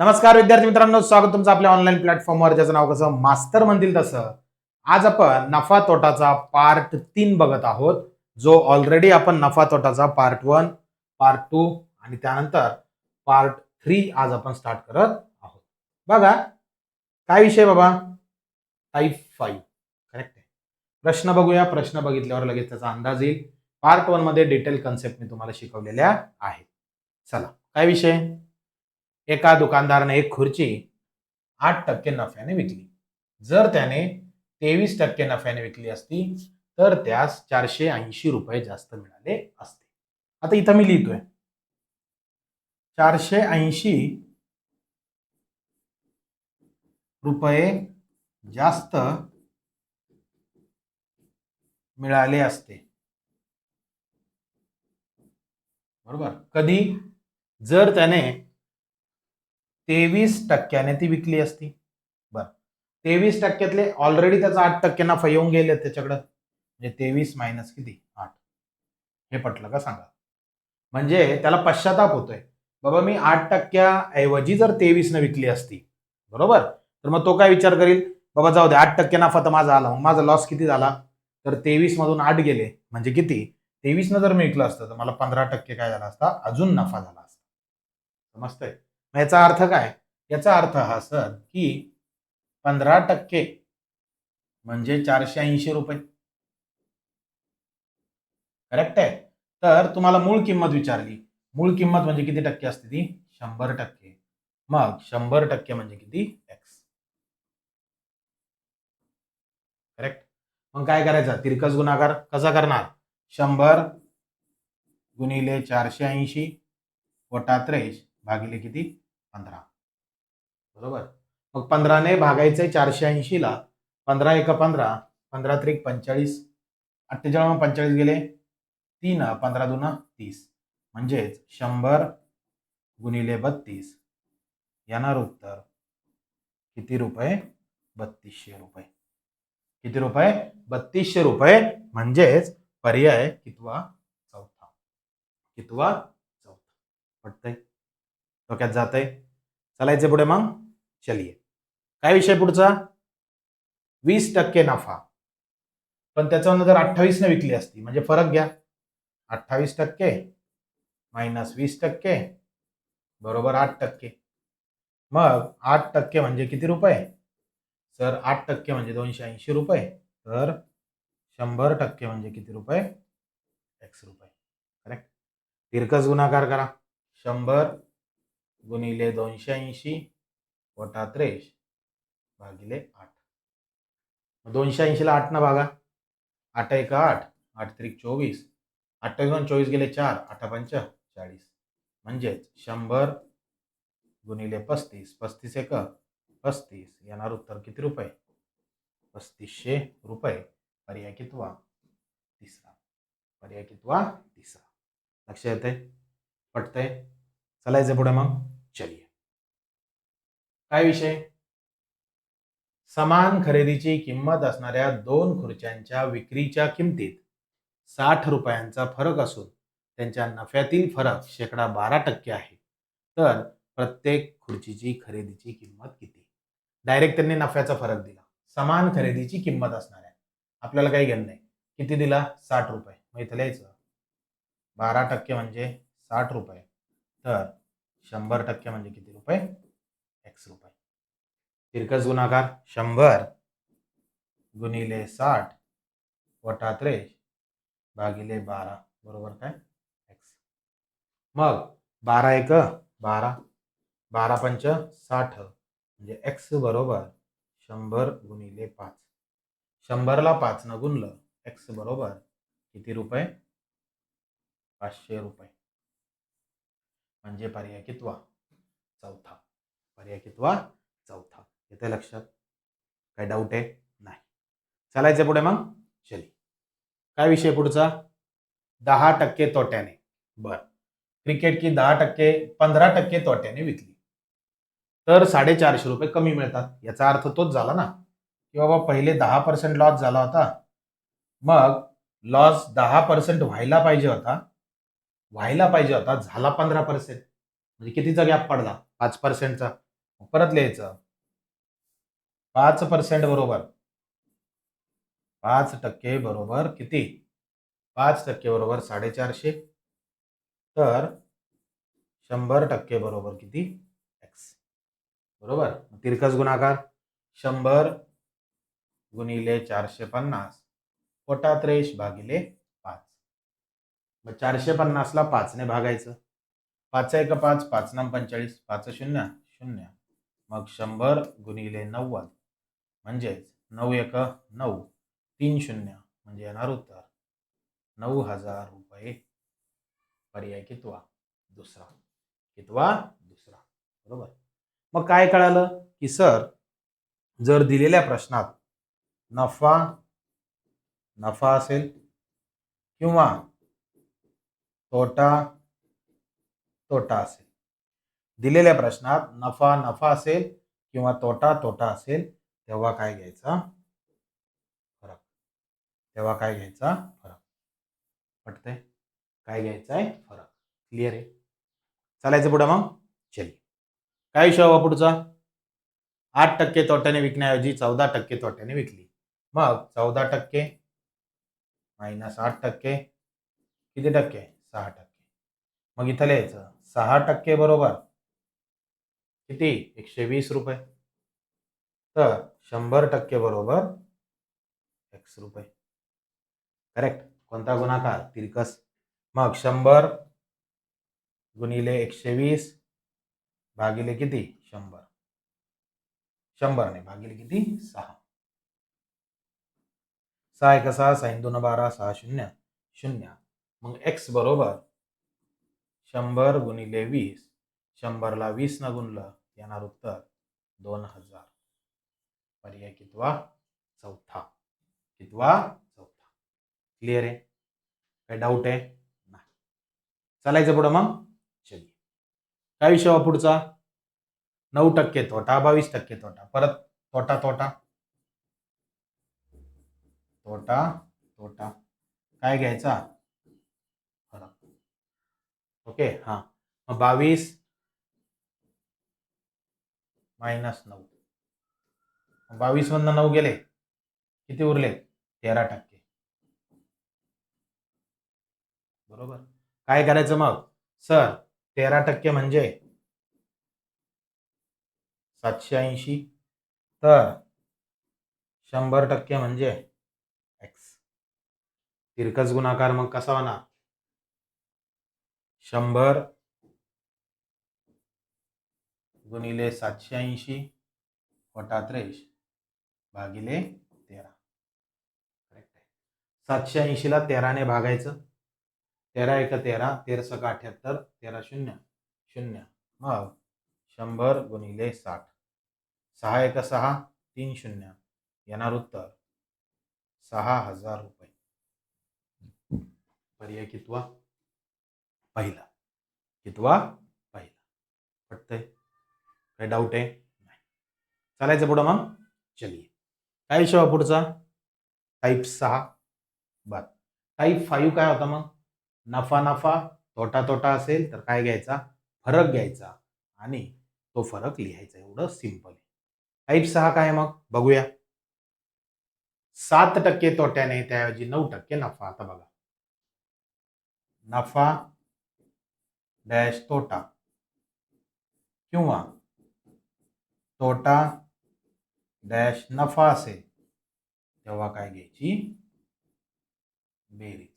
नमस्कार विद्यार्थी मित्रांनो. स्वागत तुमचं आपल्या ऑनलाईन प्लॅटफॉर्मवर ज्याचं नाव कसं? मास्तर म्हणतील तसं. आज आपण नफा तोटाचा पार्ट तीन बघत आहोत. जो ऑलरेडी आपण नफा तोटाचा पार्ट वन पार्ट टू आणि त्यानंतर पार्ट थ्री आज आपण स्टार्ट करत आहोत. बघा. काय विषय बाबा? टाईप फाईव्ह करेक्ट आहे. प्रश्न बघूया. प्रश्न बघितल्यावर लगेच त्याचा अंदाज येईल. पार्ट वनमध्ये डिटेल कन्सेप्ट मी तुम्हाला शिकवलेल्या आहेत. चला. काय विषय? एका दुकानदाराने एक खुर्ची आठ टक्के नफ्याने विकली. जर त्याने तेवीस टक्के नफ्याने विकली असती तर त्यास चारशे ऐंशी रुपये जास्त मिळाले असते. आता इथं मी लिहितोय. चारशे ऐंशी रुपये जास्त मिळाले असते. बरोबर? कधी? जर त्याने तेवीस टक्क्याने ती विकली असती. बर. तेवीस टक्क्यातले ऑलरेडी त्याचा आठ टक्के नफा येऊन गेले त्याच्याकडं. म्हणजे तेवीस मायनस किती? आठ. हे पटलं का सांगा? म्हणजे त्याला पश्चाताप होतोय. बाबा मी आठ टक्क्याऐवजी जर तेवीसनं विकली असती बरोबर? तर मग तो काय विचार करील? बाबा जाऊ दे आठ टक्के नफा तर माझा आला. मग माझा लॉस किती झाला? तर तेवीस मधून आठ गेले. म्हणजे किती? तेवीसनं जर मी विकलं असतं तर मला पंधरा टक्के काय झाला असता? अजून नफा झाला असता. समजतंय? याचा अर्थ काय? याचा अर्थ हा सर की पंधरा टक्के म्हणजे चारशे ऐंशी रुपये. करेक्ट आहे? तर तुम्हाला मूळ किंमत विचारली. मूळ किंमत म्हणजे किती टक्के असते ती? शंभर टक्के. मग शंभर टक्के म्हणजे किती? एक्स करेक्ट मग काय करायचं? तिरकस गुणाकार कसा करणार? शंभर गुणिले चारशे ऐंशी वटा त्रेश भागिले किती? पंधरा. बरोबर? मग पंधराने भागायचंय चारशे ऐंशीला. पंधरा एक पंधरा पंधरा त्रिक पंचेचाळीस. अठ्ठेचाळीस पंचेचाळीस गेले. तीन पंधरा दुना तीस. म्हणजेच शंभर गुणिले बत्तीस. येणार उत्तर किती रुपये? बत्तीसशे रुपये. किती रुपये? बत्तीसशे रुपये. म्हणजेच पर्याय कितवा? चौथा. कितवा? चौथा. पटतंय? डोक्यात जात आहे चालायचे पुढे मग चलिये. काय विषय पुढचा? वीस टक्के नफा. पण त्याच्यावर जर अठ्ठावीसने विकली असती म्हणजे फरक घ्या. अठ्ठावीस टक्के मायनस वीस टक्के बरोबर आठ टक्के. मग आठ टक्के म्हणजे किती रुपये? सर आठ टक्के म्हणजे दोनशे ऐंशी रुपये. तर शंभर टक्के म्हणजे किती रुपये? एक्स रुपये. करेक्ट तिरकस गुणाकार करा. शंभर गुणिले दोनशे ऐंशी वटा त्रेस भागिले आठ. दोनशे ऐंशीला आठ ना भागा. आठ एक आठ आठ त्रिक चोवीस. अठ्ठावीस चोवीस गेले चार, आठ पंच चाळीस. म्हणजेच शंभर गुणिले पस्तीस पस्तीस एक, पस्तीस. येणार उत्तर किती रुपये? पस्तीसशे रुपये. पर्याय कितवा? तिसरा. पर्याय कितवा? तिसरा. लक्ष येते पटतंय? चालायचं पुढे मग. चलिये काय विषय? समान खरेदीची किंमत असणाऱ्या दोन खुर्च्यांच्या विक्रीच्या किमतीत साठ रुपयांचा फरक असून त्यांच्या नफ्यातील फरक शेकडा बारा टक्के आहे. तर प्रत्येक खुर्चीची खरेदीची किंमत किती? डायरेक्ट त्यांनी नफ्याचा फरक दिला. समान खरेदीची किंमत असणार आहे आपल्याला काही घेणं नाही. किती दिला? साठ रुपये. मग इथं लिहायचं. बारा टक्के म्हणजे साठ रुपये. तर शंभर टक्के म्हणजे किती रुपये? एक्स रुपये. तिरकस गुणाकार शंभर गुणिले साठ वटा त्रेस भागिले बारा. बरोबर काय? एक्स मग बारा एक बारा. बारा पंच साठ म्हणजे एक्स बरोबर शंभर गुणिले पाच. शंभरला पाचनं गुणलं एक्स बरोबर किती रुपये? पाचशे रुपये. म्हणजे पर्याय कितवा? चौथा. पर्याय कितवा? चौथा. येते लक्षात? काय डाऊट आहे? नाही. चालायचं पुढे मग. चली. काय विषय पुढचा? दहा टक्के तोट्याने. बर. क्रिकेट की दहा टक्के पंधरा टक्के तोट्याने विकली. तर साडेचारशे रुपये कमी मिळतात. याचा अर्थ तोच झाला ना? की बाबा पहिले दहा पर्सेंट लॉस झाला होता. मग लॉस दहा पर्सेंट व्हायला पाहिजे होता. व्हायला पाहिजे होता झाला पंधरा पर्सेंट म्हणजे कितीचा गॅप पडला? पाच पर्सेंटचा परत लिहायचं. पाच पर्सेंट बरोबर. पाच टक्के बरोबर किती? पाच टक्के बरोबर साडेचारशे. तर शंभर टक्के बरोबर किती? एक्स बरोबर? तिरकस गुणाकार. शंभर गुणिले चारशे पन्नास. पोटात रेश भागिले मग चारशे पन्नासला पाचने भागायचं. पाच एक पाच पाच नम पंचेचाळीस पाच शून्य शून्य. मग शंभर गुणिले नव्वद. म्हणजेच नऊ एक नऊ तीन शून्य. म्हणजे येणार उत्तर नऊ हजार रुपये. पर्याय कितवा? दुसरा. कितवा? दुसरा. बरोबर. मग काय कळालं? की सर जर दिलेल्या प्रश्नात नफा नफा असेल किंवा तोटा तोटा असेल. दिलेल्या प्रश्नात नफा नफा असेल किंवा तोटा तोटा असेल तेव्हा काय घ्यायचा? फरक. तेव्हा काय घ्यायचा? फरक. पटतंय? काय घ्यायचा आहे फरक. क्लिअर आहे? चालायचं पुढं मग? चल काय विषय हवा पुढचा? आठ टक्के तोट्याने विकण्याऐवजी चौदा टक्के तोट्याने विकली. मग चौदा टक्के मायनस आठ टक्के किती टक्के? सहा टक्के. मग इथं लिहायचं सहा टक्के बरोबर. किती? एकशे वीस रुपये. तर शंभर टक्के बरोबर एक्स रुपये. करेक्ट कोणता गुणाकार? तिरकस. मग शंभर गुणिले एकशे वीस भागिले किती? शंभर. शंभरने भागिले किती? सहा. सहा एक सहा सहा दोन बारा सहा शून्य. शून्य. मग एक्स बरोबर शंभर गुणिले वीस. शंभरला वीस न गुणलं येणार उत्तर दोन हजार. पर्याय कितवा? चौथा. कितवा? चौथा. क्लिअर आहे? काय डाऊट आहे? नाही. चालायचं पुढं मग? चलिये काय विषय पुढचा? नऊ टक्के तोटा बावीस टक्के तोटा. परत तोटा तोटा. तोटा तोटा. काय घ्यायचा? ओके हा. मग बावीस मायनस नऊ. बावीस मधनं नऊ गेले. किती उरले? तेरा टक्के. बरोबर? काय करायचं मग? सर तेरा टक्के म्हणजे सातशे ऐंशी. तर शंभर टक्के म्हणजे एक्स तिरकस गुणाकार मग कसा होणार? शंभर गुणिले सातशे ऐंशी वटा त्रेश भागिले तेरा. करेक्ट आहे. सातशे ऐंशीला तेराने भागायचं. तेरा एक तेरा तेरा सका अठ्याहत्तर तेरा शून्य शून्य. मग शंभर गुणिले साठ. सहा एक सहा तीन शून्य. येणार उत्तर सहा हजार रुपये. पर्याय कितवा? पहिला. कितवा? पहिला. पटतंय? काय डाऊट आहे? नाही. चालायचं पुढं मग? चलिये काय विषय पुढचा? टाईप सहा. बर. टाईप फाईव्ह काय होता मग? नफा नफा. तोटा तोटा असेल तर काय घ्यायचा? फरक घ्यायचा. आणि तो फरक लिहायचा. एवढं सिंपल आहे. टाईप सहा काय मग? बघूया. सात टक्के तोट्याने त्याऐवजी नऊ टक्के नफा. आता बघा. नफा डॅश तोटा किंवा तोटा डॅश नफा असेल तेव्हा काय घ्यायची बेरीज।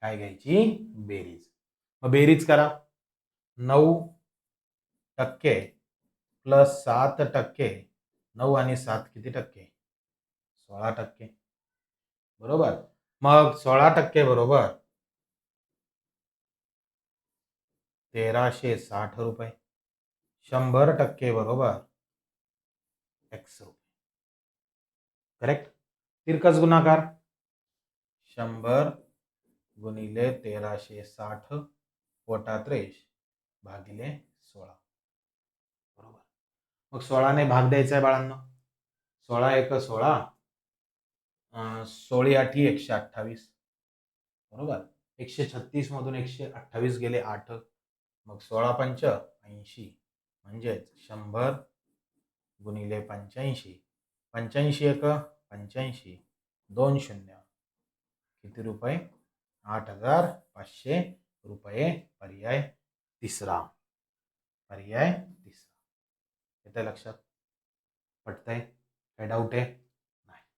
काय घ्यायची बेरीज। मग बेरीज करा। नऊ टक्के प्लस सात टक्के। नऊ आणि सात किती टक्के? सोळा टक्के। बरोबर? मग सोळा टक्के बरोबर तेराशे साठ रुपये. शंभर टक्के बरोबर. एक्स रुपये. करेक्ट तिरकस गुणाकार. शंभर गुणिले तेराशे साठ पोटात्रेश भागिले सोळा. बरोबर. मग सोळाने भाग द्यायचा आहे बाळांना. सोळा एक सोळा सोळी आठी एकशे अठ्ठावीस. बरोबर. एकशे छत्तीस मधून एकशे अठ्ठावीस गेले आठ. मग सोळा पंच ऐंशी म्हणजेच शंभर गुणिले पंच्याऐंशी. पंच्याऐंशी एक पंच्याऐंशी दोन शून्य. किती रुपये? आठ हजार पाचशे रुपये. पर्याय तिसरा. पर्याय तिसरा. येतं लक्षात? पटतंय? काय डाऊट आहे?